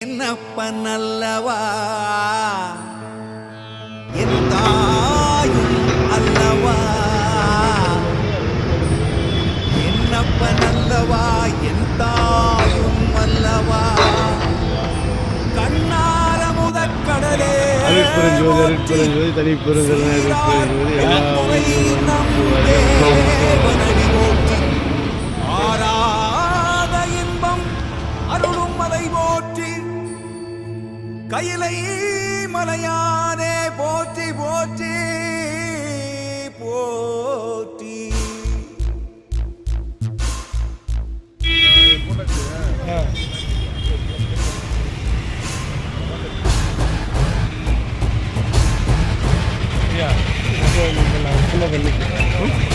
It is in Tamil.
என்னப்பன் அல்லவா என் தாயும் அல்லவா? என்னப்பன் அல்லவா என் தாயும் அல்லவா? கண்ணார முதற்கடலே அருட்பெருஞ்சோதி ஆராத இன்பம் அருளும் மலை போற்றி. கையிலை மலையானே போற்றி போற்றி போற்றி Yeah, I'm going to go to the